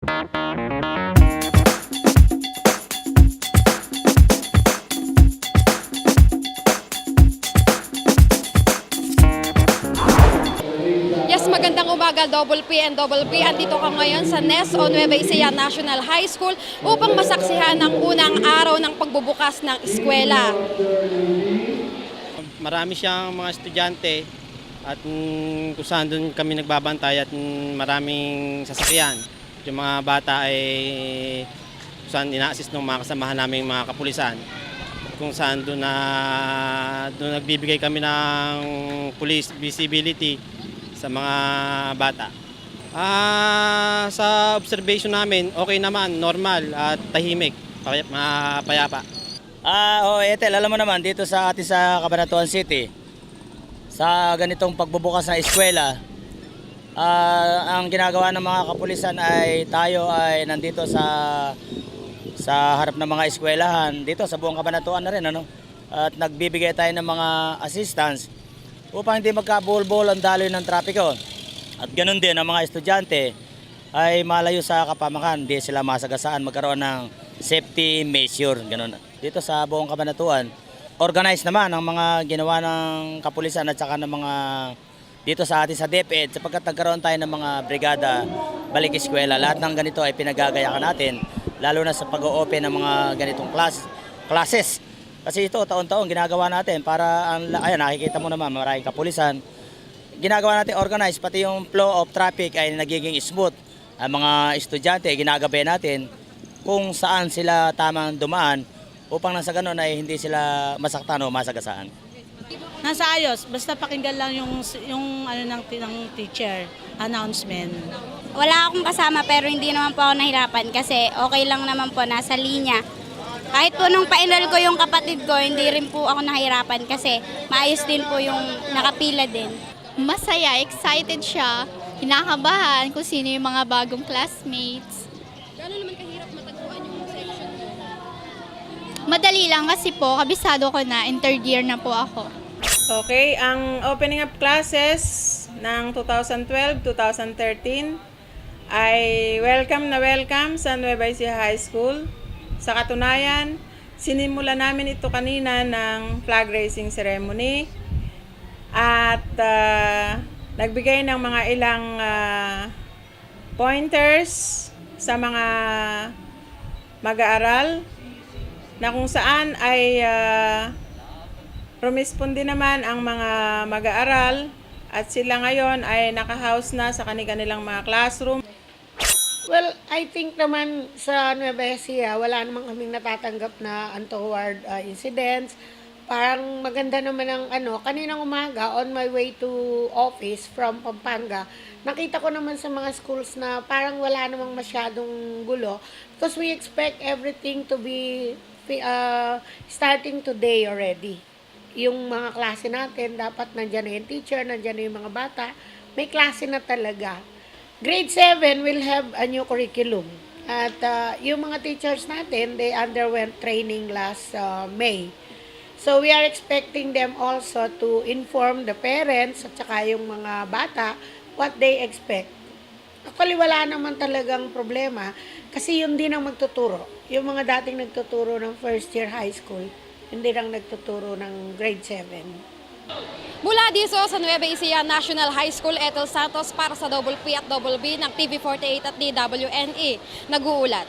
Yes, magandang umaga, Double P and Double P. Andito ka ngayon sa NES o Nueva Ecija National High School upang masaksihan ang unang araw ng pagbubukas ng eskwela. Marami siyang mga estudyante at mm, kung saan doon kami nagbabantay at mm, maraming sasakyan. Yung mga bata ay saan ina-assist ng mga kasamahan naming mga kapulisan. Kung saan doon na doon nagbibigay kami ng police visibility sa mga bata. Ah, sa observation namin, okay naman, normal at tahimik, pay- mapayapa. Ah, oh, Etel, alam mo naman dito sa atin sa Cabanatuan City, sa ganitong pagbubukas ng eskwela, ah, ang ginagawa ng mga kapulisan ay tayo ay nandito sa sa harap ng mga eskwelahan dito sa buong Cabanatuan na rin ano. At nagbibigay tayo ng mga assistance upang hindi magkabulbol ang daloy ng trapiko. At ganun din ang mga estudyante ay malayo sa kapamakan, hindi sila masagasaan magkaroon ng safety measure. Ganun. Dito sa buong kabanatuan, organized naman ang mga ginawa ng kapulisan at saka ng mga dito sa atin sa DepEd sapagkat nagkaroon tayo ng mga brigada balik eskwela. Lahat ng ganito ay pinagagayakan natin lalo na sa pag-open ng mga ganitong class, classes. Kasi ito taon-taon ginagawa natin para ang ayan nakikita mo naman maraming kapulisan. Ginagawa natin organized pati yung flow of traffic ay nagiging smooth. Ang mga estudyante ginagabi natin kung saan sila tamang dumaan upang nang sa ganun ay hindi sila masaktan o masagasaan. Nasa ayos, basta pakinggan lang yung yung ano ng, ng teacher announcement. Wala akong kasama pero hindi naman po ako nahirapan kasi okay lang naman po, nasa linya. Kahit po nung pa-enroll ko yung kapatid ko, hindi rin po ako nahirapan kasi maayos din po yung nakapila din. masaya, excited siya, kinakabahan kung sino yung mga bagong classmates. Gano'n Madali lang kasi po, kabisado ko na, in third year na po ako. Okay, ang opening up classes ng 2012-2013 ay welcome na welcome sa Nueva Ecija High School. Sa katunayan, sinimula namin ito kanina ng flag raising ceremony at ah, nagbigay ng mga ilang ah, pointers sa mga mag-aaral na kung saan ay ah, Rumispondi naman ang mga mag-aaral at sila ngayon ay naka-house na sa kanilang mga classroom. Well, I think naman sa Nueva Ecija, wala namang kaming natatanggap na untoward uh, incidents. Parang maganda naman ang ano, kaninang umaga on my way to office from Pampanga, nakita ko naman sa mga schools na parang wala namang masyadong gulo because we expect everything to be uh, starting today already. Yung mga klase natin, dapat nandyan na yung teacher, nandyan na yung mga bata, may klase na talaga. Grade 7 will have a new curriculum. At uh, yung mga teachers natin, they underwent training last uh, May. So we are expecting them also to inform the parents at saka yung mga bata what they expect. Actually, wala naman talagang problema kasi yun din ang magtuturo. Yung mga dating nagtuturo ng first year high school, hindi lang nagtuturo ng grade 7. Mula dito sa Nueva Ecija National High School, Ethel Santos para sa Double P at Double B ng TV48 at DWNE. Nag-uulat.